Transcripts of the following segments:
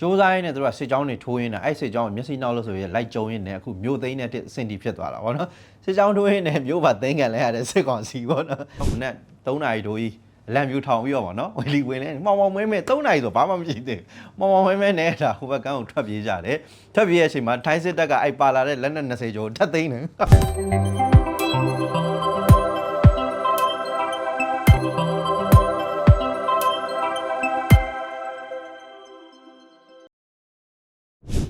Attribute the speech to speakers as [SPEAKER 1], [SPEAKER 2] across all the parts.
[SPEAKER 1] စူးစမ်းရင်းနဲ့သူတို့ကစစ်ကြောင်းတွေထိုးရင်းနဲ့အဲ့စစ်ကြောင်းကိုမျက်စိနောက်လို့ဆိုရင်လိုက်ကြုံရင်းနဲ့အခုမြို့သိမ်းတဲ့တစ်စင်တီဖြစ်သွားတာဗောနော်စစ်ကြောင်းထိုးရင်းနဲ့မြို့ပါသိမ်းကန်လဲရတဲ့စစ်ကောင်စီဗောနော်မနေ့3နာရီတိုးကြီးအလံမျိုးထောင်ပြီးတော့ဗောနော်ဝီလီဝင်လဲမောင်မောင်မဲမဲ3နာရီဆိုဘာမှမရှိသေးဘူးမောင်မောင်မဲမဲနဲ့ဒါဟိုဘက်ကန်းကိုထွက်ပြေးကြတယ်ထွက်ပြေးရဲ့အချိန်မှာထိုင်းစစ်တပ်ကအဲ့ပါလာတဲ့လက်နက်20ကျော်ထပ်သိမ်းတယ်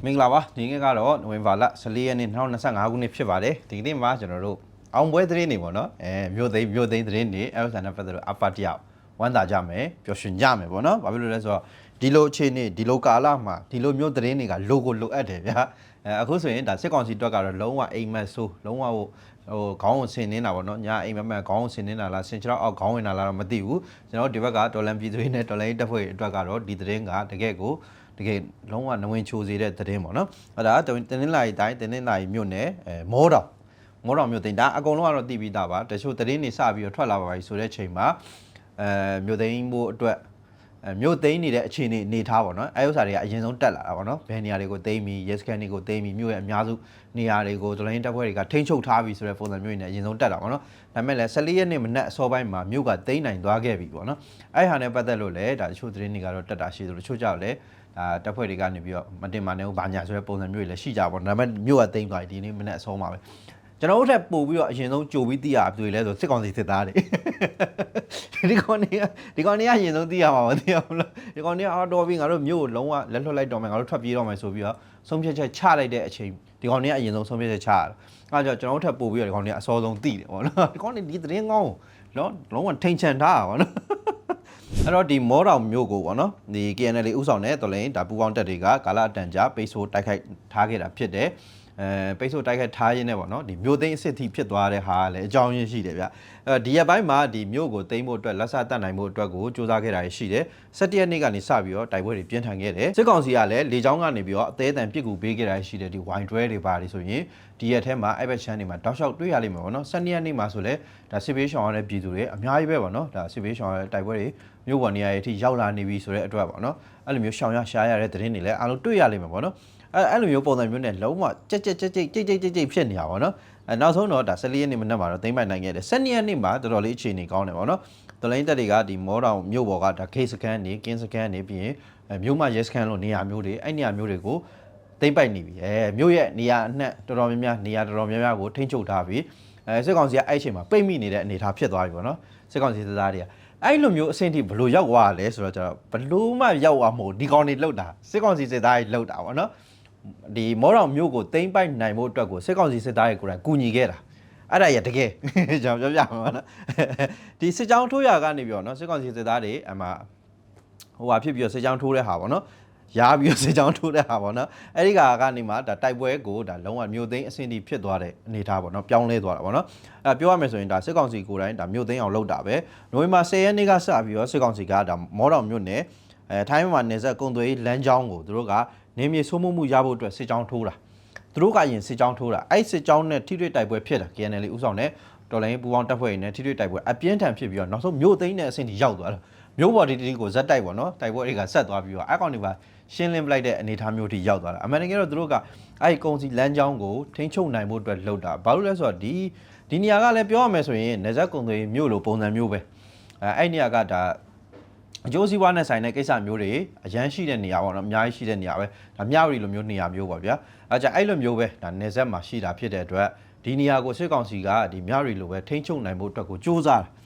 [SPEAKER 1] မင်္ဂလာပါဒီနေ့ကတော့နိုဝင်ဘာလ14ရက်နေ့2025ခုနှစ်ဖြစ်ပါတယ်ဒီနေ့မှာကျွန်တော်တို့အောင်ပွဲသတင်းတွေပေါ့နော်အဲမြို့သိမ်းမြို့သိမ်းသတင်းတွေအဲဆန်နဲ့ပတ်သက်လို့အပတ်တယောက်ဝမ်းသာကြမယ်ပျော်ရွှင်ကြမယ်ပေါ့နော်ဘာဖြစ်လို့လဲဆိုတော့ဒီလိုအခြေအနေဒီလိုကာလမှာဒီလိုမျိုးသတင်းတွေကလိုကိုလိုအပ်တယ်ဗျာအဲအခုဆိုရင်ဒါစစ်ကောင်စီတွက်ကတော့လုံးဝအိမ်မက်ဆိုးလုံးဝဟိုဟိုခေါင်းကိုဆင်နေတာပေါ့နော်ညာအိမ်မက်မက်ခေါင်းကိုဆင်နေတာလားဆင်ချတော့အောက်ခေါင်းဝင်လာလားတော့မသိဘူးကျွန်တော်တို့ဒီဘက်ကဒေါ်လန်ပြည်သူတွေနဲ့ဒေါ်လန်ရေးတပ်ဖွဲ့တွေအတွက်ကတော့ဒီသတင်းကတကယ်ကို တကယ်လုံးဝနဝင်ချိုစေတဲ့သတင်းပေါ့နော်အဲ့ဒါတင်းတင်းလာရီတိုင်းတင်းတင်းလာရီမြို့နယ်အဲမောတောင်မောတောင်မြို့သိန်းဒါအကုန်လုံးကတော့တည်ပြီးသားပါတချို့သတင်းတွေစပြီးတော့ထွက်လာပါပြီဆိုတဲ့ချိန်မှာအဲမြို့သိန်းဖို့အတွက်အဲ မြို့သိန်းနေတဲ့အခြေအနေအနေထားပေါ့နော်အဲဥစ္စာတွေကအရင်ဆုံးတက်လာတာပေါ့နော်ဘယ်နေရာတွေကိုသိမ်းပြီး yes can တွေကိုသိမ်းပြီးမြို့ရဲ့အများစုနေရာတွေကိုဒလိုင်းတပ်ဖွဲ့တွေကထိန်းချုပ်ထားပြီးဆိုတဲ့ပုံစံမျိုးတွေနဲ့အရင်ဆုံးတက်တာပေါ့နော်ဒါပေမဲ့လည်း14ရက်နေ့မနက်အစောပိုင်းမှာမြို့ကသိမ်းနိုင်သွားခဲ့ပြီပေါ့နော်အဲ့ဟာနဲ့ပတ်သက်လို့လည်းဒါတချို့သတင်းတွေကတော့တက်တာရှိသလိုတချို့ကြောက်လည်းဒါတပ်ဖွဲ့တွေကနေပြီးတော့မတင်မနေဘူးဘာညာဆိုတဲ့ပုံစံမျိုးတွေလည်းရှိကြပါတော့ဒါပေမဲ့မြို့ကတိမ့်သွားပြီဒီနေ့မနေ့အဆုံးပါပဲ ကျွန်တော်တို့ထက်ပို့ပြီးတော့အရင်ဆုံးကြိုပြီးသိရပြီလဲဆိုစစ်ကောင်စီစစ်သားတွေဒီကောင်တွေကဒီကောင်တွေကအရင်ဆုံးသိရမှာမသိရဘူးလားဒီကောင်တွေကအော်တော်ပြီငါတို့မြို့ကိုလုံးဝလက်လွတ်လိုက်တော့မယ်ငါတို့ထွက်ပြေးတော့မယ်ဆိုပြီးတော့ဆုံးဖြတ်ချက်ချလိုက်တဲ့အချိန်ဒီကောင်တွေကအရင်ဆုံးဆုံးဖြတ်ချက်ချရတာအဲဒါကြောင့်ကျွန်တော်တို့ထက်ပို့ပြီးတော့ဒီကောင်တွေကအစောဆုံးသိတယ်ပေါ့နော်ဒီကောင်တွေဒီသတင်းကောင်းလုံးလုံးဝထိန်ချန်ထားတာပေါ့နော်အဲ့တော့ဒီမောတောင်မြို့ကိုပေါ့နော်ဒီ KNL ဥဆောင်တဲ့တော်လိုင်းဒါပူပေါင်းတက်တွေကကာလအတန်ကြာပိတ်ဆို့တိုက်ခိုက်ထားခဲ့တာဖြစ်တယ် အဲပိတ်ဆို့တိုက်ခိုက်ထားရင်းနဲ့ပေါ့နော်ဒီမြို့သိမ်းအစ်စ်ထိဖြစ်သွားတဲ့ဟာကလည်းအကြောင်းရင်းရှိတယ်ဗျအဲဒီရက်ပိုင်းမှာဒီမြို့ကိုသိမ်းဖို့အတွက်လက်ဆတတ်နိုင်ဖို့အတွက်ကိုစူးစမ်းခဲ့တာရှိတယ်17ရက်နေ့ကနေစပြီးတော့တိုက်ပွဲတွေပြင်းထန်ခဲ့တယ်စစ်ကောင်စီကလည်းလေကြောင်းကနေပြီးတော့အသေးအတန်ပစ်ကူပေးခဲ့တာရှိတယ်ဒီဝိုင်တွဲတွေပါတယ်ဆိုရင်ဒီရက်ထဲမှာအဲ့ဘက်ချမ်းတွေမှာတောက်လျှောက်တွေ့ရလိမ့်မယ်ပေါ့နော်17ရက်နေ့မှာဆိုလဲဒါစစ်ဘေးရှောင်ရတဲ့ပြည်သူတွေအများကြီးပဲပေါ့နော်ဒါစစ်ဘေးရှောင်ရတဲ့တိုက်ပွဲတွေမြို့ပေါ်နေရာတွေအထိရောက်လာနေပြီဆိုတဲ့အတွက်ပေါ့နော်အဲ့လိုမျိုးရှောင်ရရှားရတဲ့သတင်းတွေလည်းအားလုံးတွေ့ရလိမ့်မယ်ပေါ့နော် အဲအဲ့လိုမျိုးပုံစံမျိုးနဲ့လုံးဝကြက်ကြက်ကြက်ကြက်ကြိတ်ကြိတ်ကြိတ်ကြိတ်ဖြစ်နေတာပေါ့နော်အဲနောက်ဆုံးတော့ဒါ14ရက်နေ့မနက်မှာတော့သိမ့်ပိုင်နိုင်ခဲ့တယ်12ရက်နေ့မှာတော်တော်လေးအခြေအနေကောင်းတယ်ပေါ့နော်ဒလိုင်းတက်တွေကဒီမောတောင်မြို့ပေါ်ကဒါ case စကန်နေကင်းစကန်နေပြီးရင်မြို့မရဲစကန်လို့နေရာမျိုးတွေအဲ့နေရာမျိုးတွေကိုသိမ့်ပိုက်နေပြီအဲမြို့ရဲ့နေရာအနှံ့တော်တော်များများနေရာတော်တော်များများကိုထိမ့်ချုပ်ထားပြီးအဲစစ်ကောင်စီကအဲ့အချိန်မှာပိတ်မိနေတဲ့အနေအထားဖြစ်သွားပြီပေါ့နော်စစ်ကောင်စီစစ်သားတွေကအဲ့လိုမျိုးအဆင့်ထိဘလို့ရောက်သွားရလဲဆိုတော့ကျတော့ဘလို့မှရောက်သွားမဟုတ်ဒီကောင်တွေလှုပ်တာစစ်ကောင်စီစစ်သားတွေလှုပ်တာပေါ့နော် ဒီမောတော်မျိုးကိုတိမ့်ပိုက်နိုင်ဖို့အတွက်ကိုစစ်ကောင်စီစစ်သားတွေကိုယ်တိုင်ကူညီခဲ့တာအဲ့ဒါရတကယ်ကျွန်တော်ပြောပြမှာနော်ဒီစစ်ကြောင်းထိုးရကနေပြီးတော့နော်စစ်ကောင်စီစစ်သားတွေအမှဟိုဟာဖြစ်ပြီးတော့စစ်ကြောင်းထိုးတဲ့ဟာပေါ့နော်ရားပြီးတော့စစ်ကြောင်းထိုးတဲ့ဟာပေါ့နော်အဲ့ဒီကကနေမှဒါတိုက်ပွဲကိုဒါလုံးဝမျိုးသိန်းအဆင့်ထိဖြစ်သွားတဲ့အနေအထားပေါ့နော်ပြောင်းလဲသွားတာပေါ့နော်အဲပြောရမယ်ဆိုရင်ဒါစစ်ကောင်စီကိုယ်တိုင်ဒါမျိုးသိန်းအောင်လုပ်တာပဲနိုဝင်ဘာ10ရက်နေ့ကစပြီးတော့စစ်ကောင်စီကဒါမောတော်မြို့နယ်အဲထိုင်းမြန်မာနယ်စပ်ကုံသွေးလမ်းကြောင်းကိုသူတို့က နေမြေဆိုးမှုမှုရဖို့အတွက်စစ်ကြောင်းထိုးတာသူတို့ကရင်စစ်ကြောင်းထိုးတာအဲ့စစ်ကြောင်းနဲ့ထိတွေ့တိုက်ပွဲဖြစ်တာ KNL ဥဆောင်တဲ့တော်လိုင်းပူပေါင်းတပ်ဖွဲ့တွေနဲ့ထိတွေ့တိုက်ပွဲအပြင်းထန်ဖြစ်ပြီးတော့နောက်ဆုံးမြို့သိမ်းတဲ့အဆင့်ထိရောက်သွားတာမြို့ပေါ်ဒီတီကိုဇက်တိုက်ပေါ့နော်တိုက်ပွဲတွေကဆက်သွားပြီးတော့အကောင်တွေပါရှင်းလင်းပလိုက်တဲ့အနေအထားမျိုးထိရောက်သွားတာအမှန်တကယ်တော့သူတို့ကအဲ့ဒီကုံစီလမ်းကြောင်းကိုထိန်းချုပ်နိုင်ဖို့အတွက်လှုပ်တာဘာလို့လဲဆိုတော့ဒီဒီနေရာကလည်းပြောရမယ်ဆိုရင်နေဆက်ကုံတွေမြို့လိုပုံစံမျိုးပဲအဲအဲ့နေရာကဒါ အကျိုးစီးပွားနဲ့ဆိုင်တဲ့ကိစ္စမျိုးတွေအရန်ရှိတဲ့နေရာပေါ့နော်အများကြီးရှိတဲ့နေရာပဲဒါမျှဝတီလိုမျိုးနေရာမျိုးပေါ့ဗျာအဲကြအဲ့လိုမျိုးပဲဒါနေဆက်မှာရှိတာဖြစ်တဲ့အတွက်ဒီနေရာကိုစစ်ကောင်စီကဒီမျှဝတီလိုပဲထိန်းချုပ်နိုင်ဖို့အတွက်ကိုစူးစမ်းတာ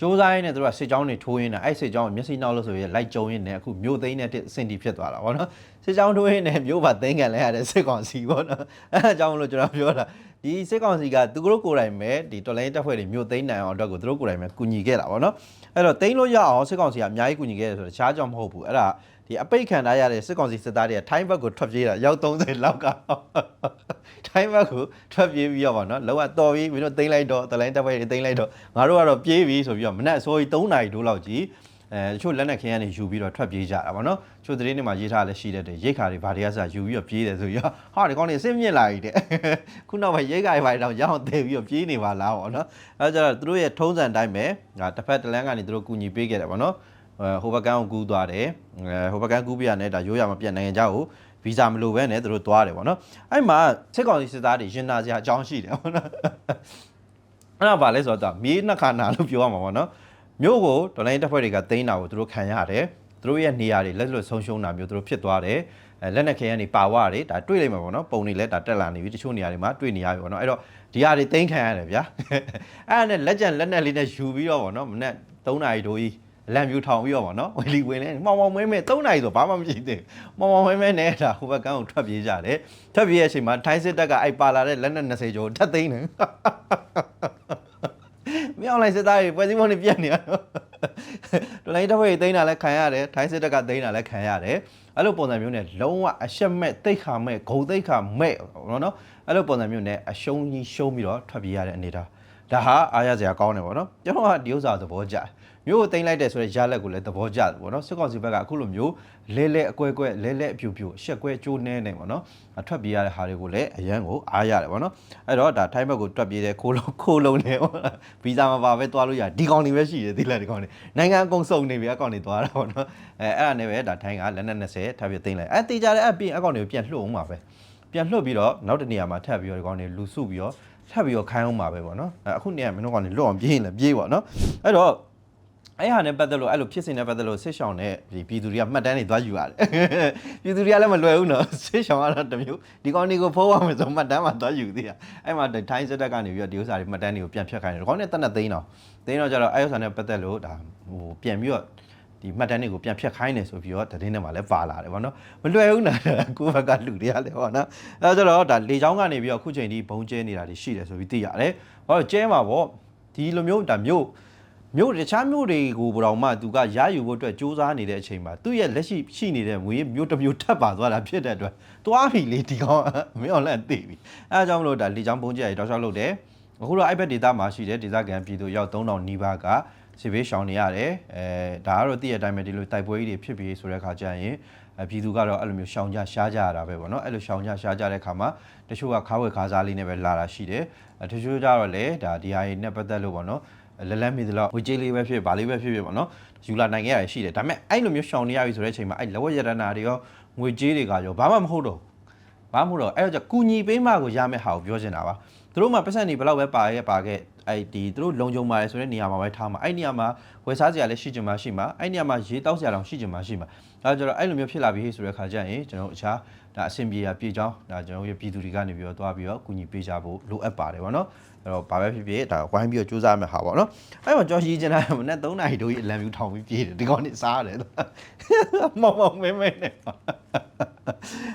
[SPEAKER 1] စူးစမ်းရင်းနဲ့သူတို့ကစစ်ကြောင်းတွေထိုးရင်းနဲ့အဲ့စစ်ကြောင်းကိုမျက်စိနောက်လို့ဆိုရင်လိုက်ကြုံရင်းနဲ့အခုမြို့သိမ်းတဲ့တစ်စင်တီဖြစ်သွားတာဗောနော်စစ်ကြောင်းထိုးရင်းနဲ့မြို့ပါသိမ်းကန်လဲရတဲ့စစ်ကောင်စီဗောနော်အဲအကြောင်းလို့ကျွန်တော်ပြောတာဒီစစ်ကောင်စီကသူတို့ကိုယ်တိုင်ပဲဒီတော်လိုင်းတပ်ဖွဲ့တွေမြို့သိမ်းနိုင်အောင်အတွက်ကိုသူတို့ကိုယ်တိုင်ပဲကူညီခဲ့တာဗောနော်အဲ့တော့သိမ်းလို့ရအောင်စစ်ကောင်စီကအများကြီးကူညီခဲ့တယ်ဆိုတော့တခြားကြောင့်မဟုတ်ဘူးအဲ့ဒါဒီအပိတ်ခံထားရတဲ့စစ်ကောင်စီစစ်သားတွေကထိုင်းဘက်ကိုထွက်ပြေးတာရောက်30လောက်ကထိုင်းဘက်ကိုထွက်ပြေးပြီးတော့ဗောနော်လောကတော်ပြီးမင်းတို့သိမ်းလိုက်တော့တော်လိုင်းတပ်ဖွဲ့တွေသိမ်းလိုက်တော့ငါတို့ကတော့ပြေးပြီဆိုပြီးတော့မနက်အစိုးရ3နာရီတိုးလောက်ကြီး အဲတချို့လက်နက်ခင်းကနေယူပြီးတော့ထွက်ပြေးကြတာဗောနော်ချို့သတင်းတွေမှာရေးထားလည်းရှိတဲ့ရိတ်ခါတွေဗာတွေကစယူပြီးတော့ပြေးတယ်ဆိုပြီးတော့ဟာဒီကောင်းနေအစ်မြင့်လာပြီတဲ့ခုနောက်ပိုင်းရိတ်ခါတွေဗာတွေတော့ရအောင်တည်ပြီးတော့ပြေးနေပါလားဗောနော်အဲကြတော့သူတို့ရဲ့ထုံးစံတိုင်းပဲငါတစ်ဖက်တစ်လမ်းကနေသူတို့ကူညီပေးခဲ့တယ်ဗောနော်ဟိုဘက်ကန်းကိုကူးသွားတယ်အဲဟိုဘက်ကန်းကူးပြရနဲ့ဒါရိုးရမပြတ်နိုင်ငံခြားကိုဗီဇာမလိုဘဲနဲ့သူတို့သွားတယ်ပေါ့နော်အဲ့မှာစစ်ကောင်စီစစ်သားတွေရင်နာစရာအကြောင်းရှိတယ်ပေါ့နော်အဲ့ဒါဘာလဲဆိုတော့မြေနှစ်ခါနာလို့ပြောရမှာပေါ့နော် မြို့ကိုဒေါ်လာတပ်ဖွဲ့တွေကသိမ်းတာကိုသူတို့ခံရတယ်သူတို့ရဲ့နေရာတွေလက်လွတ်ဆုံးရှုံးတာမျိုးသူတို့ဖြစ်သွားတယ်အဲလက်နက်ခဲရန်တွေပါဝါတွေဒါတွေ့လိမ့်မယ်ပေါ့နော်ပုံတွေလည်းဒါတက်လာနေပြီတချို့နေရာတွေမှာတွေ့နေရပြီပေါ့နော်အဲ့တော့ဒီဟာတွေသိမ်းခံရတယ်ဗျာအဲ့ဒါနဲ့လက်ကျန်လက်နက်လေးနဲ့ယူပြီးတော့ပေါ့နော်မနေ့3နာရီတိုးကြီးလမ်းမြူထောင်ပြီးတော့ပေါ့နော်ဝီလီဝင်လဲမောင်မောင်မဲမဲ3နာရီဆိုဘာမှမရှိသေးဘူးမောင်မောင်မဲမဲနဲ့ဒါဟိုဘက်ကန်းကိုထွက်ပြေးကြတယ်ထွက်ပြေးရဲ့အချိန်မှာထိုင်းစစ်တပ်ကအိုက်ပါလာတဲ့လက်နက်20ကျော်ထပ်သိမ်းတယ် မြောက်လိုက်စစ်သားတွေပွဲစည်းမုံတွေပြတ်နေရတော့တော်လိုင်းတပ်ဖွဲ့တွေသိမ်းတာလည်းခံရတယ်ထိုင်းစစ်တပ်ကသိမ်းတာလည်းခံရတယ်အဲ့လိုပုံစံမျိုးနဲ့လုံးဝအရှက်မဲ့တိတ်ခါမဲ့ဂုံတိတ်ခါမဲ့နော်နော်အဲ့လိုပုံစံမျိုးနဲ့အရှုံးကြီးရှုံးပြီးတော့ထွက်ပြေးရတဲ့အနေထားဒါဟာအားရစရာကောင်းတယ်ပေါ့နော်ကျွန်တော်ကဒီဥစ္စာသဘောကျတယ် မျိုးကိုတင်လိုက်တယ်ဆိုတဲ့ရလက်ကိုလည်းသဘောကျတယ်ပေါ့နော်စစ်ကောင်စီဘက်ကအခုလိုမျိုးလဲလဲအကွဲကွဲလဲလဲအပြူပြူအရှက်ကွဲကျိုးနေနေပေါ့နော်အထွက်ပြေးရတဲ့ဟာတွေကိုလည်းအရန်ကိုအားရတယ်ပေါ့နော်အဲ့တော့ဒါထိုင်းဘက်ကိုတွက်ပြေးတဲ့ခိုးလုံးခိုးလုံးနေပေါ့ဗီဇာမပါပဲသွားလို့ရဒီကောင်တွေပဲရှိတယ်ဒီလက်ဒီကောင်တွေနိုင်ငံအကုန်စုံနေပြီအကောင်တွေသွားတာပေါ့နော်အဲအဲ့ဒါနဲ့ပဲဒါထိုင်းကလက်နက်20ထပ်ပြီးသိမ်းလိုက်အဲတေးကြတဲ့အပြင်အကောင်တွေကိုပြန်လှုပ်အောင်ပါပဲပြန်လှုပ်ပြီးတော့နောက်တနေရာမှာထပ်ပြီးတော့ဒီကောင်တွေလူစုပြီးတော့ထပ်ပြီးတော့ခိုင်းအောင်ပါပဲပေါ့နော်အခုနေရာမင်းတို့ကောင်တွေလွတ်အောင်ပြေးရင်လည်းပြေးပေါ့နော်အဲ့တော့ အဲ့ဟာနဲ့ပတ်သက်လို့အဲ့လိုဖြစ်စဉ်နဲ့ပတ်သက်လို့ဆစ်ရှောင်းနဲ့ဒီပြည်သူတွေကမှတ်တမ်းတွေသွားယူရတယ်ပြည်သူတွေကလည်းမလွယ်ဘူးနော်ဆစ်ရှောင်းကတော့တစ်မျိုးဒီကောင်တွေကိုဖိုးရမယ်ဆိုမှတ်တမ်းမှာသွားယူသေးတာအဲ့မှာထိုင်းစစ်တပ်ကနေပြီးတော့ဒီဥစ္စာတွေမှတ်တမ်းတွေကိုပြန်ဖြတ်ခိုင်းတယ်ဒီကောင်နဲ့တက်နဲ့သိန်းတော့သိန်းတော့ကျတော့အဲ့ဥစ္စာနဲ့ပတ်သက်လို့ဒါဟိုပြန်ပြီးတော့ဒီမှတ်တမ်းတွေကိုပြန်ဖြတ်ခိုင်းတယ်ဆိုပြီးတော့သတင်းထဲမှာလည်းပါလာတယ်ဗောနော်မလွယ်ဘူးနော်ကိုယ့်ဘက်ကလူတွေကလည်းဗောနော်အဲဒါကျတော့ဒါလေချောင်းကနေပြီးတော့အခုချိန်ထိဘုံကျဲနေတာတွေရှိတယ်ဆိုပြီးသိရတယ်ဟောကျဲမှာဗောဒီလိုမျိုးဒါမျိုး မြို့တခြားမြို့တွေကိုဘယ်တော့မှသူကရယူဖို့အတွက်စူးစမ်းနေတဲ့အချိန်မှာသူ့ရဲ့လက်ရှိရှိနေတဲ့ငွေမြို့တစ်မျိုးထပ်ပါသွားတာဖြစ်တဲ့အတွက်သွားပြီလေဒီကောင်မင်းအောင်လန့်သိပြီအဲအကြောင်းမလို့ဒါလေချောင်းဘုံကျဲရတောက်လျှောက်လုပ်တယ်အခုတော့ iPad data မှာရှိတဲ့ဒေသခံပြည်သူရောက်3000နီးပါးကစီဘေးရှောင်နေရတယ်အဲဒါကတော့တည့်ရတိုင်းပဲဒီလိုတိုက်ပွဲကြီးတွေဖြစ်ပြီးဆိုတဲ့ခါကျရင်အပြည်သူကတော့အဲ့လိုမျိုးရှောင်ကြရှားကြရတာပဲပေါ့နော်အဲ့လိုရှောင်ကြရှားကြတဲ့ခါမှာတချို့ကခါဝဲခါစားလေးနဲ့ပဲလာတာရှိတယ်တချို့ကြတော့လေဒါဒီဟာကြီးနဲ့ပတ်သက်လို့ပေါ့နော် လလန်းမိသလောက်ဝေကြီးလေးပဲဖြစ်ဗာလေးပဲဖြစ်ဖြစ်ပေါ့နော်ယူလာနိုင်ခဲ့ရရှိတယ်ဒါပေမဲ့အဲ့လိုမျိုးရှောင်နေရပြီဆိုတဲ့အချိန်မှာအဲ့လဝရတနာတွေရောငွေကြေးတွေကရောဘာမှမဟုတ်တော့ဘာမှမဟုတ်တော့အဲ့တော့ကုညီပေးမှကိုရမယ့်ဟာကိုပြောချင်တာပါသူတို့မှပတ်စံနေဘယ်လောက်ပဲပါရဲပါခဲ့ အဲ့ဒီသူတို့လုံခြုံပါတယ်ဆိုတဲ့နေရာမှာပဲထားမှာအဲ့နေရာမှာဝယ်စားစရာလည်းရှိချင်မှရှိမှာအဲ့နေရာမှာရေးတောက်စရာတောင်ရှိချင်မှရှိမှာဒါကြတော့အဲ့လိုမျိုးဖြစ်လာပြီဆိုတဲ့ခါကျရင်ကျွန်တော်အခြားဒါအဆင်ပြေရပြေချောင်းဒါကျွန်တော်ရဲ့ပြည်သူတွေကနေပြီးတော့သွားပြီးတော့ကုညီပေးကြဖို့လိုအပ်ပါတယ်ဗောနော်အဲ့တော့ဘာပဲဖြစ်ဖြစ်ဒါဝိုင်းပြီးတော့စူးစမ်းမယ်ဟာဗောနော်အဲ့တော့ကျွန်တော်ရည်ချင်တာမနေ့3နာရီတို့ကြီးအလံပြူထောင်ပြီးပြေးတယ်ဒီကောင်နေစားတယ်မောင်မောင်မဲမဲနဲ့